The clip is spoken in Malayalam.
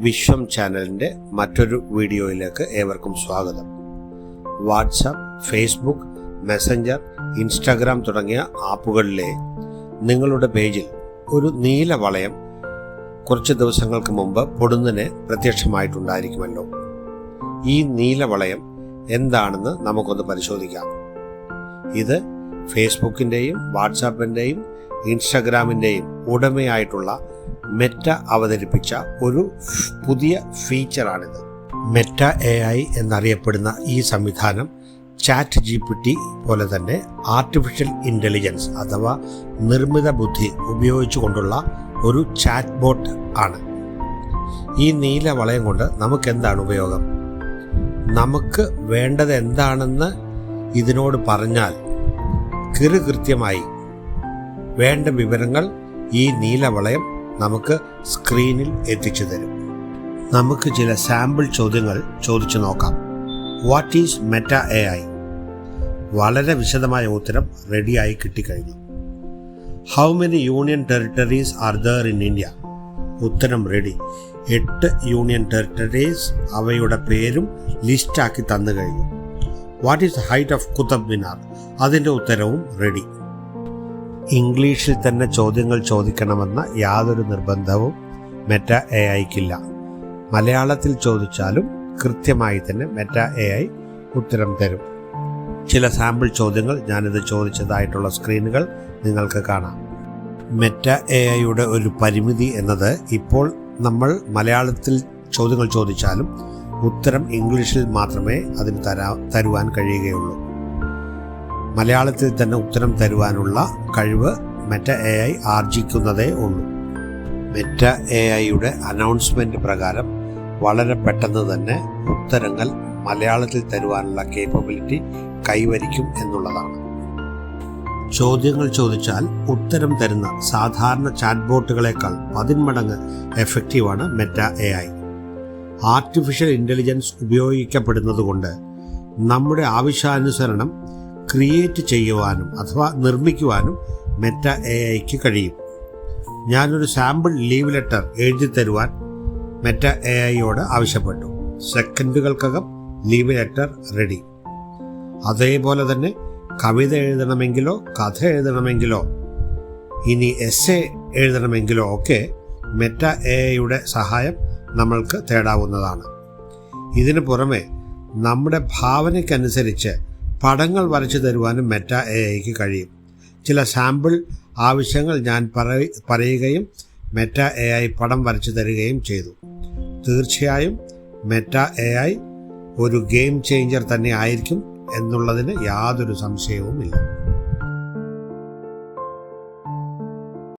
വിശ്വം ചാനലിന്റെ മറ്റൊരു വീഡിയോയിലേക്ക് ഏവർക്കും സ്വാഗതം. വാട്സാപ്പ് ഫേസ്ബുക്ക് മെസ്സഞ്ചർ ഇൻസ്റ്റാഗ്രാം തുടങ്ങിയ ആപ്പുകളിലെ നിങ്ങളുടെ പേജിൽ ഒരു നീല വളയം കുറച്ച് ദിവസങ്ങൾക്ക് മുമ്പ് പൊടുന്നനെ പ്രത്യക്ഷമായിട്ടുണ്ടായിരിക്കുമല്ലോ. ഈ നീല വളയം എന്താണെന്ന് നമുക്കൊന്ന് പരിശോധിക്കാം. ഇത് ഫേസ്ബുക്കിന്റെയും വാട്സാപ്പിന്റെയും ഇൻസ്റ്റാഗ്രാമിന്റെയും ഉടമയായിട്ടുള്ള മെറ്റ അവതരിപ്പിച്ച ഒരു പുതിയ ഫീച്ചറാണിത്. മെറ്റ എ ഐ എന്നറിയപ്പെടുന്ന ഈ സംവിധാനം ചാറ്റ് ജി പി ടി പോലെ തന്നെ ആർട്ടിഫിഷ്യൽ ഇന്റലിജൻസ് അഥവാ നിർമ്മിത ബുദ്ധി ഉപയോഗിച്ചുകൊണ്ടുള്ള ഒരു ചാറ്റ് ബോട്ട് ആണ്. ഈ നീല വളയം കൊണ്ട് നമുക്ക് എന്താണ് ഉപയോഗം? നമുക്ക് വേണ്ടത് എന്താണെന്ന് ഇതിനോട് പറഞ്ഞാൽ കിറുകൃത്യമായി വേണ്ട വിവരങ്ങൾ ഈ നീലവളയം നമുക്ക് സ്ക്രീനിൽ എത്തിച്ചു തരും. നമുക്ക് ചില സാമ്പിൾ ചോദ്യങ്ങൾ ചോദിച്ചു നോക്കാം. What is Meta A I വളരെ വിശദമായ ഉത്തരം റെഡിയായി കിട്ടിക്കഴിഞ്ഞു. How many union territories are there in India ഉത്തരം റെഡി എട്ട് യൂണിയൻ ടെറിട്ടറീസ് അവയുടെ പേരും ലിസ്റ്റാക്കി തന്നു കഴിഞ്ഞു. What is height of Qutub Minar അതിന്റെ ഉത്തരവും റെഡി ഇംഗ്ലീഷിൽ തന്നെ ചോദ്യങ്ങൾ ചോദിക്കണമെന്ന യാതൊരു നിർബന്ധവും മെറ്റ എ ഐക്കില്ല. മലയാളത്തിൽ ചോദിച്ചാലും കൃത്യമായി തന്നെ മെറ്റ എ ഐ ഉത്തരം തരും. ചില സാമ്പിൾ ചോദ്യങ്ങൾ ഞാനിത് ചോദിച്ചതായിട്ടുള്ള സ്ക്രീനുകൾ നിങ്ങൾക്ക് കാണാം. മെറ്റ എ ഐയുടെ ഒരു പരിമിതി എന്നത് ഇപ്പോൾ നമ്മൾ മലയാളത്തിൽ ചോദ്യങ്ങൾ ചോദിച്ചാലും ഉത്തരം ഇംഗ്ലീഷിൽ മാത്രമേ അതിന് തരാ തരുവാൻ കഴിയുകയുള്ളൂ. മലയാളത്തിൽ തന്നെ ഉത്തരം തരുവാനുള്ള കഴിവ് മെറ്റ എ ഐ ആർജിക്കുന്നതേ ഉള്ളൂ. മെറ്റ എ ഐയുടെ അനൗൺസ്മെന്റ് പ്രകാരം വളരെ പെട്ടെന്ന് തന്നെ ഉത്തരങ്ങൾ മലയാളത്തിൽ തരുവാനുള്ള കേപ്പബിലിറ്റി കൈവരിക്കും എന്നുള്ളതാണ്. ചോദ്യങ്ങൾ ചോദിച്ചാൽ ഉത്തരം തരുന്ന സാധാരണ ചാറ്റ് ബോട്ടുകളേക്കാൾ പതിന്മടങ്ങ് എഫക്റ്റീവാണ് Meta A I. Artificial intelligence ഉപയോഗിക്കപ്പെടുന്നതുകൊണ്ട് നമ്മുടെ ആവശ്യാനുസരണം ക്രിയേറ്റ് ചെയ്യുവാനും അഥവാ നിർമ്മിക്കുവാനും മെറ്റ എ ഐക്ക് കഴിയും. ഞാനൊരു സാമ്പിൾ ലീവ് ലെറ്റർ എഴുതി തരുവാൻ മെറ്റ എ ഐയോട് ആവശ്യപ്പെട്ടു. സെക്കൻഡുകൾക്കകം ലീവ് ലെറ്റർ റെഡി. അതേപോലെ തന്നെ കവിത എഴുതണമെങ്കിലോ കഥ എഴുതണമെങ്കിലോ ഇനി എസ് എ എഴുതണമെങ്കിലോ ഒക്കെ മെറ്റ എ ഐയുടെ സഹായം നമ്മൾക്ക് തേടാവുന്നതാണ്. ഇതിനു പുറമെ നമ്മുടെ ഭാവനയ്ക്കനുസരിച്ച് പടങ്ങൾ വരച്ചു തരുവാനും മെറ്റ എ ഐക്ക് കഴിയും. ചില സാമ്പിൾ ആവശ്യങ്ങൾ ഞാൻ പറയുകയും മെറ്റ എ ഐ പടം വരച്ചു തരികയും ചെയ്തു. തീർച്ചയായും മെറ്റ എ ഐ ഒരു ഗെയിം ചേഞ്ചർ തന്നെ ആയിരിക്കും എന്നുള്ളതിന് യാതൊരു സംശയവുമില്ല.